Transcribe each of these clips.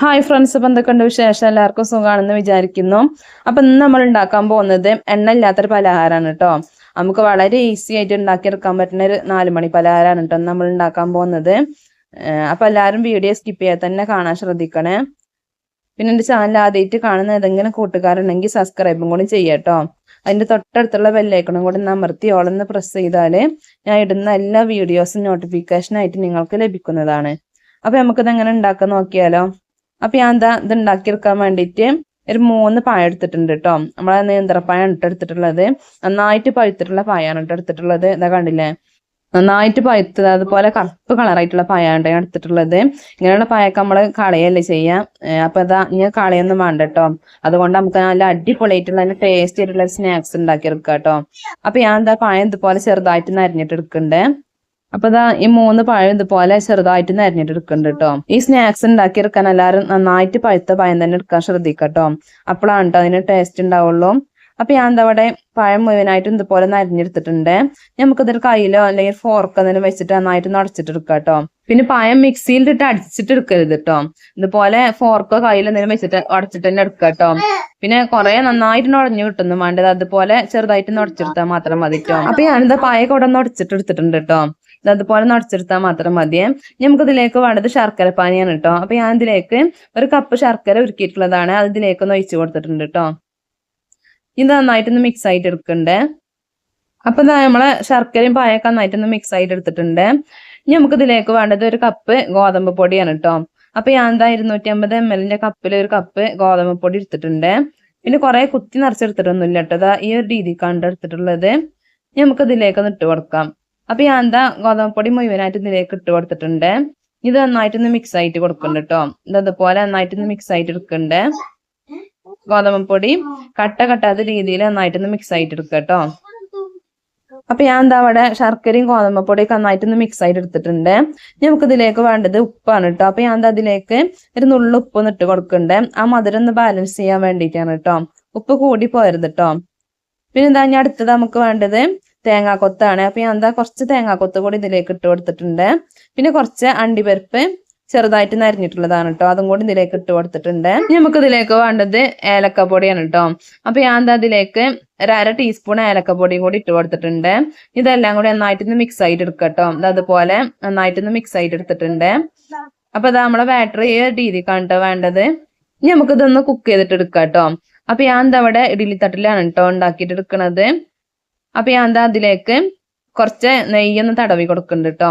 Hi friends ഇപ്പം എന്തൊക്കെയുണ്ട് വിശേഷം? എല്ലാവർക്കും സുഖമാണെന്ന് വിചാരിക്കുന്നു. അപ്പം ഇന്ന് നമ്മൾ ഉണ്ടാക്കാൻ പോകുന്നത് എണ്ണ ഇല്ലാത്തൊരു പലഹാരമാണ് കേട്ടോ. നമുക്ക് വളരെ ഈസി ആയിട്ട് ഉണ്ടാക്കിയെടുക്കാൻ പറ്റുന്ന ഒരു നാലുമണി പലഹാരമാണ് കേട്ടോ നമ്മൾ ഉണ്ടാക്കാൻ പോകുന്നത്. അപ്പം എല്ലാവരും വീഡിയോ സ്കിപ്പ് ചെയ്യാതെ തന്നെ കാണാൻ ശ്രദ്ധിക്കണേ. പിന്നെ എന്റെ ചാനൽ ആദ്യമായിട്ട് കാണുന്ന ഏതെങ്കിലും കൂട്ടുകാരുണ്ടെങ്കിൽ സബ്സ്ക്രൈബും കൂടി ചെയ്യാട്ടോ അതിന്റെ തൊട്ടടുത്തുള്ള ബെല്ലൈക്കണും കൂടി അമർത്തി ഓളൊന്ന് പ്രസ് ചെയ്താൽ ഞാൻ ഇടുന്ന എല്ലാ വീഡിയോസും നോട്ടിഫിക്കേഷനായിട്ട് നിങ്ങൾക്ക് ലഭിക്കുന്നതാണ്. അപ്പം നമുക്കിത് എങ്ങനെ ഉണ്ടാക്കാൻ നോക്കിയാലോ. അപ്പൊ ഞാൻ എന്താ ഇത് ഉണ്ടാക്കിയെടുക്കാൻ വേണ്ടിയിട്ട് ഒരു മൂന്ന് പായ എടുത്തിട്ടുണ്ട് കേട്ടോ നമ്മളെ നേന്ത്രപ്പായാണ് ഇട്ട് എടുത്തിട്ടുള്ളത്. നന്നായിട്ട് പഴുത്തിട്ടുള്ള പായാണ് ഇട്ട് എടുത്തിട്ടുള്ളത്. ഇതാ കണ്ടില്ലേ? നന്നായിട്ട് പഴുത്തത് അതുപോലെ കറുപ്പ് കളറായിട്ടുള്ള പായാണ് ഞാൻ എടുത്തിട്ടുള്ളത്. ഇങ്ങനെയുള്ള പായൊക്കെ നമ്മൾ കളയല്ലേ ചെയ്യാം. അപ്പൊ അതാ ഇങ്ങനെ കളയൊന്നും വേണ്ട കേട്ടോ അതുകൊണ്ട് നമുക്ക് നല്ല അടിപൊളിയായിട്ടുള്ള നല്ല ടേസ്റ്റി ആയിട്ടുള്ള സ്നാക്സ് ഉണ്ടാക്കിയെടുക്കാം കേട്ടോ അപ്പൊ ഞാൻ എന്താ പായ ഇതുപോലെ ചെറുതായിട്ട് നരഞ്ഞിട്ട് എടുക്കണ്ടേ? അപ്പൊ ഇതാ ഈ മൂന്ന് പഴം ഇതുപോലെ ചെറുതായിട്ട് നരിഞ്ഞിട്ട് എടുക്കുന്നുണ്ട് കേട്ടോ ഈ സ്നാക്സ് ഉണ്ടാക്കി എടുക്കാൻ എല്ലാവരും നന്നായിട്ട് പഴുത്ത പഴം തന്നെ എടുക്കാൻ ശ്രദ്ധിക്കട്ടോ. അപ്പോഴാണ് കേട്ടോ അതിന് ടേസ്റ്റ് ഉണ്ടാവുള്ളൂ. അപ്പൊ ഞാൻ എന്താ അവിടെ പഴം മുഴുവനായിട്ടും ഇതുപോലെ നരഞ്ഞെടുത്തിട്ടുണ്ട്. നമുക്കിതൊരു കയ്യിലോ അല്ലെങ്കിൽ ഫോർക്ക് എന്തെങ്കിലും വെച്ചിട്ട് നന്നായിട്ട് നടച്ചിട്ട് എടുക്കാം കേട്ടോ പിന്നെ പഴം മിക്സിയിലിട്ട് അടിച്ചിട്ട് എടുക്കരുത് കേട്ടോ ഇതുപോലെ ഫോർക്കോ കയ്യിൽ എന്തെങ്കിലും വെച്ചിട്ട് അടച്ചിട്ട് തന്നെ എടുക്കുക കേട്ടോ പിന്നെ കുറെ നന്നായിട്ട് ഉടഞ്ഞു കിട്ടുന്നു. വേണ്ടത് അതുപോലെ ചെറുതായിട്ട് നുടച്ചെടുത്താൽ മാത്രം മതി കേട്ടോ അപ്പൊ ഞാനിത് പായ കൂടെ ഒന്ന് ഉടച്ചിട്ട് എടുത്തിട്ടുണ്ട് കേട്ടോ അതുപോലെ നടച്ചെടുത്താൽ മാത്രം മതിയേ നമുക്കിതിലേക്ക് വേണ്ടത് ശർക്കര പാനിയാണ് കേട്ടോ അപ്പൊ ഞാൻ ഇതിലേക്ക് ഒരു കപ്പ് ശർക്കര ഉരുക്കിയിട്ടുള്ളതാണ്. അത് ഇതിലേക്ക് ഒന്ന് ഒഴിച്ചു കൊടുത്തിട്ടുണ്ട് കേട്ടോ ഇത് നന്നായിട്ടൊന്ന് മിക്സ് ആയിട്ട് എടുക്കണ്ടേ. അപ്പൊ ഇതാ നമ്മളെ ശർക്കരയും പായൊക്കെ നന്നായിട്ടൊന്ന് മിക്സ് ആയിട്ട് എടുത്തിട്ടുണ്ട്. ഇനി നമുക്ക് ഇതിലേക്ക് വേണ്ടത് ഒരു കപ്പ് ഗോതമ്പ് പൊടിയാണ് കേട്ടോ അപ്പൊ ഞാൻ എന്താ ഇരുന്നൂറ്റി അമ്പത് എം എല്ലിന്റെ കപ്പിൽ ഒരു കപ്പ് ഗോതമ്പ് പൊടി എടുത്തിട്ടുണ്ട്. പിന്നെ കുറെ കുത്തി നിറച്ചെടുത്തിട്ടൊന്നുമില്ല കേട്ടോ ഈ ഒരു രീതിക്കാണ് എടുത്തിട്ടുള്ളത്. നമുക്ക് ഇതിലേക്ക് ഒന്ന് ഇട്ട് കൊടുക്കാം. അപ്പൊ ഞാൻ എന്താ ഗോതമ്പ് പൊടി മുഴുവനായിട്ട് ഇതിലേക്ക് ഇട്ട് കൊടുത്തിട്ടുണ്ട്. ഇത് നന്നായിട്ടൊന്ന് മിക്സ് ആയിട്ട് കൊടുക്കുന്നുണ്ട് കേട്ടോ. ഇത് അതുപോലെ നന്നായിട്ടൊന്ന് മിക്സ് ആയിട്ട് എടുക്കണ്ട. ഗോതമ്പ് പൊടി കട്ട കട്ടാത്ത രീതിയിൽ നന്നായിട്ടൊന്ന് മിക്സ് ആയിട്ട് എടുക്കുക കേട്ടോ. അപ്പൊ ഞാൻ എന്താ അവിടെ ശർക്കരയും ഗോതമ്പ് പൊടിയൊക്കെ നന്നായിട്ടൊന്ന് മിക്സ് ആയിട്ട് എടുത്തിട്ടുണ്ട്. നമുക്ക് ഇതിലേക്ക് വേണ്ടത് ഉപ്പാണ് കേട്ടോ. അപ്പൊ ഞാൻ എന്താ അതിലേക്ക് ഒരു നുള്ളു ഉപ്പ് ഇട്ട് കൊടുക്കണ്ട. ആ മധുരം ഒന്ന് ബാലൻസ് ചെയ്യാൻ വേണ്ടിയിട്ടാണ് കേട്ടോ. ഉപ്പ് കൂടി പോരുത് കേട്ടോ. പിന്നെ എന്താ ഞാൻ അടുത്തത് നമുക്ക് വേണ്ടത് തേങ്ങാക്കൊത്താണ്. അപ്പൊ ഞാൻ എന്താ കുറച്ച് തേങ്ങാക്കൊത്ത് കൂടി ഇതിലേക്ക് ഇട്ട് കൊടുത്തിട്ടുണ്ട്. പിന്നെ കുറച്ച് അണ്ടിപ്പരിപ്പ് ചെറുതായിട്ട് നരഞ്ഞിട്ടുള്ളതാണ് കേട്ടോ അതും കൂടി ഇതിലേക്ക് ഇട്ട് കൊടുത്തിട്ടുണ്ട്. നമുക്ക് ഇതിലേക്ക് വേണ്ടത് ഏലക്കപ്പൊടിയാണ് കേട്ടോ അപ്പൊ ഞാൻ എന്താ അതിലേക്ക് ഒരു അര ടീസ്പൂൺ ഏലക്കപ്പൊടിയും കൂടി ഇട്ട് കൊടുത്തിട്ടുണ്ട്. ഇതെല്ലാം കൂടി നന്നായിട്ടൊന്ന് മിക്സ് ആയിട്ട് എടുക്കുക കേട്ടോ അതുപോലെ നന്നായിട്ടൊന്ന് മിക്സ് ആയിട്ട് എടുത്തിട്ടുണ്ട്. അപ്പൊ ഇതാ നമ്മളെ ബാറ്ററി ഈ രീതിക്കാണ് കേട്ടോ വേണ്ടത്. ഇനി നമുക്ക് ഇതൊന്ന് കുക്ക് ചെയ്തിട്ട് എടുക്കാം കേട്ടോ അപ്പൊ ഞാൻ എന്താ അവിടെ ഇഡ്ഡലി തട്ടിലാണ് കേട്ടോ ഉണ്ടാക്കിയിട്ട് എടുക്കണത്. അപ്പൊ ഞാൻ എന്താ അതിലേക്ക് കുറച്ച് നെയ്യൊന്ന് തടവി കൊടുക്കുന്നുണ്ട് കേട്ടോ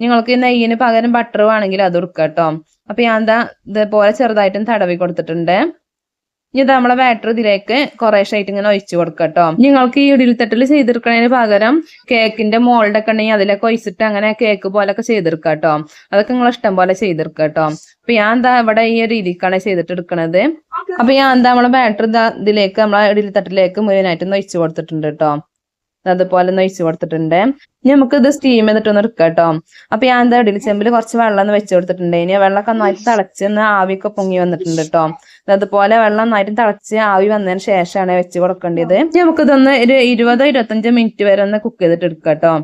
നിങ്ങൾക്ക് നെയ്യിന് പകരം ബട്ടർ വേണമെങ്കിൽ അത് കൊടുക്കുക കേട്ടോ അപ്പൊ ഞാൻ എന്താ ഇതേപോലെ ചെറുതായിട്ടും തടവി കൊടുത്തിട്ടുണ്ട്. ഇനി ഇത് നമ്മളെ ബാറ്റർ ഇതിലേക്ക് കുറേശ്ശായിട്ട് ഇങ്ങനെ ഒഴിച്ചു കൊടുക്കുക കേട്ടോ നിങ്ങൾക്ക് ഈ ഇടിൽത്തട്ടിൽ ചെയ്തെടുക്കുന്നതിന് പകരം കേക്കിന്റെ മോൾഡ് ഒക്കെ ഉണ്ടെങ്കിൽ അതിലൊക്കെ ഒഴിച്ചിട്ട് അങ്ങനെ കേക്ക് പോലൊക്കെ ചെയ്തെടുക്കുക കേട്ടോ അതൊക്കെ നിങ്ങൾ ഇഷ്ടം പോലെ ചെയ്തെടുക്കുക കേട്ടോ അപ്പൊ ഞാൻ എന്താ ഇവിടെ ഈ രീതിക്കാണ് ചെയ്തിട്ട് എടുക്കണത്. അപ്പൊ ഞാൻ എന്താ നമ്മളെ ബാറ്റർ ഇതിലേക്ക് നമ്മളെ ഇടിൽത്തട്ടിലേക്ക് മുഴുവനായിട്ട് ഒഴിച്ചു കൊടുത്തിട്ടുണ്ട് കേട്ടോ അതുപോലെ ഒന്ന് ഒഴിച്ചു കൊടുത്തിട്ടുണ്ട്. ഇനി നമുക്ക് ഇത് സ്റ്റീം ചെയ്തിട്ട് ഒന്ന് എടുക്കാം കേട്ടോ അപ്പൊ ഞാൻ എന്താ ഇടയിൽ ചെമ്പിൽ കുറച്ച് വെള്ളം ഒന്ന് വെച്ച് കൊടുത്തിട്ടുണ്ട്. ഇനി വെള്ളമൊക്കെ നന്നായിട്ട് തിളച്ച് ഒന്ന് ആവിയൊക്കെ പൊങ്ങി വന്നിട്ടുണ്ട് കേട്ടോ അതുപോലെ വെള്ളം നന്നായിട്ട് തിളച്ച് ആവി വന്നതിന് ശേഷമാണ് വെച്ച് കൊടുക്കേണ്ടത്. ഇനി നമുക്ക് ഇതൊന്ന് ഒരു ഇരുപതോ ഇരുപത്തഞ്ചോ മിനിറ്റ് വരെ ഒന്ന് കുക്ക് ചെയ്തിട്ട് എടുക്കാം കേട്ടോ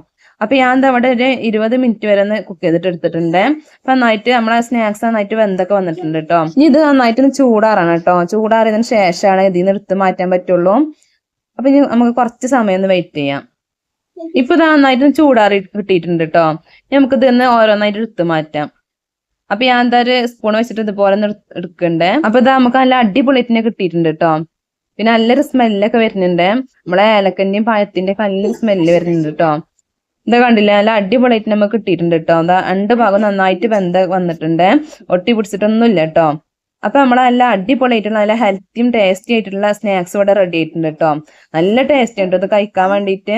അപ്പൊ ഞാൻ അവിടെ ഒരു ഇരുപത് മിനിറ്റ് വരെ ഒന്ന് കുക്ക് ചെയ്തിട്ട് എടുത്തിട്ടുണ്ട്. അപ്പൊ നന്നായിട്ട് നമ്മളെ സ്നാക്സ് നന്നായിട്ട് വെന്തൊക്കെ വന്നിട്ടുണ്ട് കേട്ടോ ഇനി ഇത് നന്നായിട്ട് ചൂടാറാണ് കേട്ടോ ചൂടാറിയതിന് ശേഷമാണ് ഇതിൽ നിന്ന് എടുത്ത് മാറ്റാൻ പറ്റുള്ളൂ. അപ്പൊ ഇനി നമുക്ക് കുറച്ച് സമയം ഒന്ന് വെയിറ്റ് ചെയ്യാം. ഇപ്പൊ നന്നായിട്ട് ചൂടാറി കിട്ടിയിട്ടുണ്ട് കേട്ടോ നമുക്കിത് നമുക്ക് ഇതിന്ന് ഓരോന്നായിട്ട് എടുത്ത് മാറ്റാം. അപ്പൊ ഞാൻ എന്താ ഒരു സ്പൂൺ വെച്ചിട്ട് ഇതുപോലെ എടുക്കണ്ടേ? അപ്പൊ ഇത് നമുക്ക് നല്ല അടിപൊളിറ്റിനെ കിട്ടിയിട്ടുണ്ട് കേട്ടോ പിന്നെ നല്ലൊരു സ്മെല്ലൊക്കെ വരുന്നുണ്ട്. നമ്മളെ ഏലക്കന്റെയും പഴത്തിന്റെ നല്ലൊരു സ്മെല്ല് വരുന്നുണ്ട് കേട്ടോ ഇതാ കണ്ടില്ലേ? നല്ല അടിപൊളിയായിട്ട് നമുക്ക് കിട്ടിയിട്ടുണ്ട് കേട്ടോ അതാ രണ്ട് ഭാഗം നന്നായിട്ട് വെന്ത വന്നിട്ടുണ്ട്. ഒട്ടി പിടിച്ചിട്ടൊന്നുമില്ല കേട്ടോ അപ്പൊ നമ്മൾ നല്ല അടിപൊളിയായിട്ടുള്ള നല്ല ഹെൽത്തിയും ടേസ്റ്റി ആയിട്ടുള്ള സ്നാക്സ് ഇവിടെ റെഡി ആയിട്ടുണ്ട് കേട്ടോ നല്ല ടേസ്റ്റി ഉണ്ട് ഇത് കഴിക്കാൻ വേണ്ടിയിട്ട്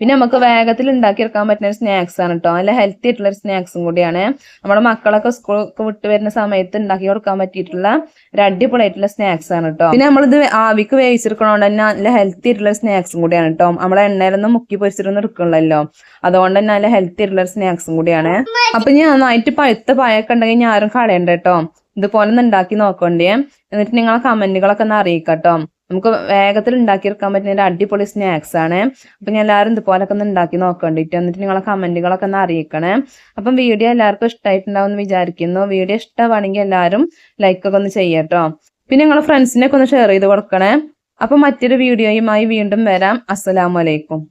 പിന്നെ നമുക്ക് വേഗത്തിൽ ഉണ്ടാക്കിയെടുക്കാൻ പറ്റുന്ന ഒരു സ്നാക്സ് ആണ് കേട്ടോ നല്ല ഹെൽത്തി ആയിട്ടുള്ള ഒരു സ്നാക്സും കൂടിയാണ്. നമ്മുടെ മക്കളൊക്കെ സ്കൂളൊക്കെ വിട്ട് വരുന്ന സമയത്ത് ഉണ്ടാക്കി കൊടുക്കാൻ പറ്റിയിട്ടുള്ള ഒരു അടിപൊളിയായിട്ടുള്ള സ്നാക്സ് ആണ് കേട്ടോ പിന്നെ നമ്മളിത് ആവിക്ക് വേവിച്ചെടുക്കണോണ്ട് തന്നെ നല്ല ഹെൽത്തി ആയിട്ടുള്ള സ്നാക്സും കൂടിയാണ് കേട്ടോ നമ്മളെ എണ്ണയിലൊന്നും മുക്കി പൊരിച്ചിട്ടൊന്നും എടുക്കണല്ലോ അതുകൊണ്ട് തന്നെ നല്ല ഹെൽത്തി ആയിട്ടുള്ള സ്നാക്സും കൂടിയാണ്. അപ്പൊ ഞാൻ നന്നായിട്ട് പഴുത്ത പായൊക്കെ ഉണ്ടെങ്കിൽ ഞാൻ ആരും കളയണ്ട കേട്ടോ ഇതുപോലെ ഒന്ന് ഉണ്ടാക്കി നോക്കണ്ടേ? എന്നിട്ട് നിങ്ങളെ കമന്റുകളൊക്കെ ഒന്ന് അറിയിക്കട്ടോ. നമുക്ക് വേഗത്തിൽ ഉണ്ടാക്കിയെടുക്കാൻ പറ്റുന്ന ഒരു അടിപൊളി സ്നാക്സ് ആണ്. അപ്പം ഞാൻ എല്ലാവരും ഇതുപോലൊക്കെ ഒന്ന് ഉണ്ടാക്കി നോക്കേണ്ടിട്ട് എന്നിട്ട് നിങ്ങളെ കമന്റുകളൊക്കെ ഒന്ന് അറിയിക്കണേ. അപ്പം വീഡിയോ എല്ലാവർക്കും ഇഷ്ടമായിട്ടുണ്ടാവും എന്ന് വിചാരിക്കുന്നു. വീഡിയോ ഇഷ്ടമാണെങ്കിൽ എല്ലാവരും ലൈക്കൊക്കെ ഒന്ന് ചെയ്യട്ടോ. പിന്നെ നിങ്ങളെ ഫ്രണ്ട്സിനൊക്കെ ഒന്ന് ഷെയർ ചെയ്ത് കൊടുക്കണേ. അപ്പം മറ്റൊരു വീഡിയോയുമായി വീണ്ടും വരാം. അസ്സലാമലൈക്കും